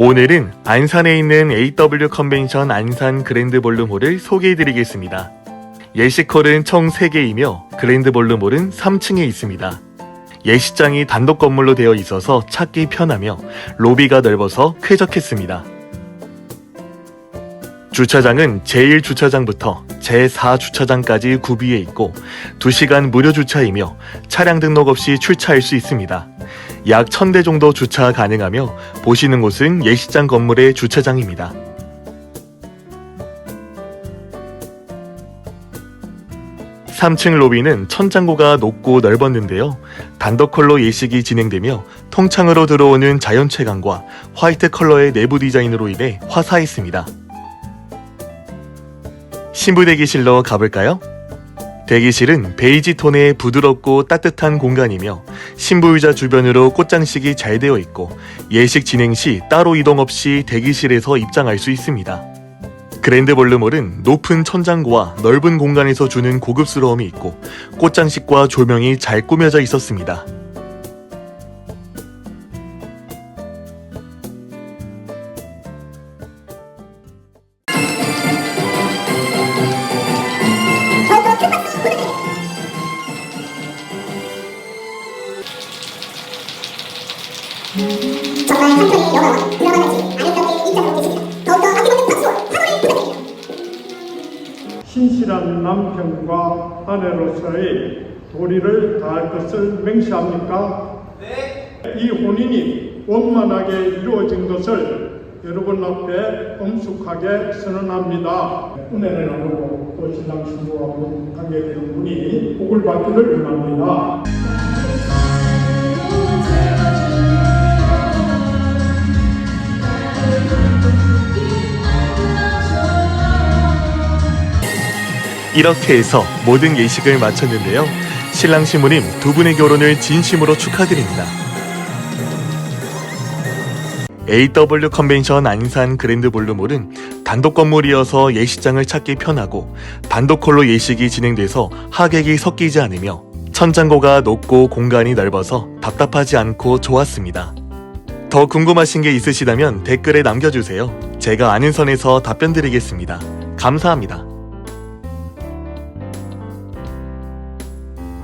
오늘은 안산에 있는 AW 컨벤션 안산 그랜드 볼룸홀을 소개해드리겠습니다. 예시콜은 총 3개이며 그랜드 볼룸홀은 3층에 있습니다. 예시장이 단독 건물로 되어 있어서 찾기 편하며 로비가 넓어서 쾌적했습니다. 주차장은 제1주차장부터 제4주차장까지 구비해 있고 2시간 무료 주차이며 차량 등록 없이 출차할 수 있습니다. 약 1000대 정도 주차 가능하며 보시는 곳은 예시장 건물의 주차장입니다. 삼층 로비는 천장고가 높고 넓었는데요. 단독 컬러 예식이 진행되며 통창으로 들어오는 자연 채광과 화이트 컬러의 내부 디자인으로 인해 화사했습니다. 신부 대기실로 가볼까요? 대기실은 베이지 톤의 부드럽고 따뜻한 공간이며 신부 의자 주변으로 꽃장식이 잘 되어 있고 예식 진행 시 따로 이동 없이 대기실에서 입장할 수 있습니다. 그랜드 볼륨홀은 높은 천장고와 넓은 공간에서 주는 고급스러움이 있고 꽃장식과 조명이 잘 꾸며져 있었습니다. 정말 한 편의 영화와 드라마같이 아름답게 입장하고 계십니다. 더욱더 아낌없는 박수와 환호를 부탁드립니다. 신실한 남편과 아내로서의 도리를 다할 것을 맹세합니까? 네. 이 혼인이 원만하게 이루어진 것을 여러분 앞에 엄숙하게 선언합니다. 은혜를 나누고 또 신랑 신부하고 관계되는 분이 복을 받기를 원합니다. 이렇게 해서 모든 예식을 마쳤는데요. 신랑 신부님 두 분의 결혼을 진심으로 축하드립니다. AW 컨벤션 안산 그랜드 볼륨홀은 단독 건물이어서 예식장을 찾기 편하고 단독 홀로 예식이 진행돼서 하객이 섞이지 않으며 천장고가 높고 공간이 넓어서 답답하지 않고 좋았습니다. 더 궁금하신 게 있으시다면 댓글에 남겨주세요. 제가 아는 선에서 답변 드리겠습니다. 감사합니다.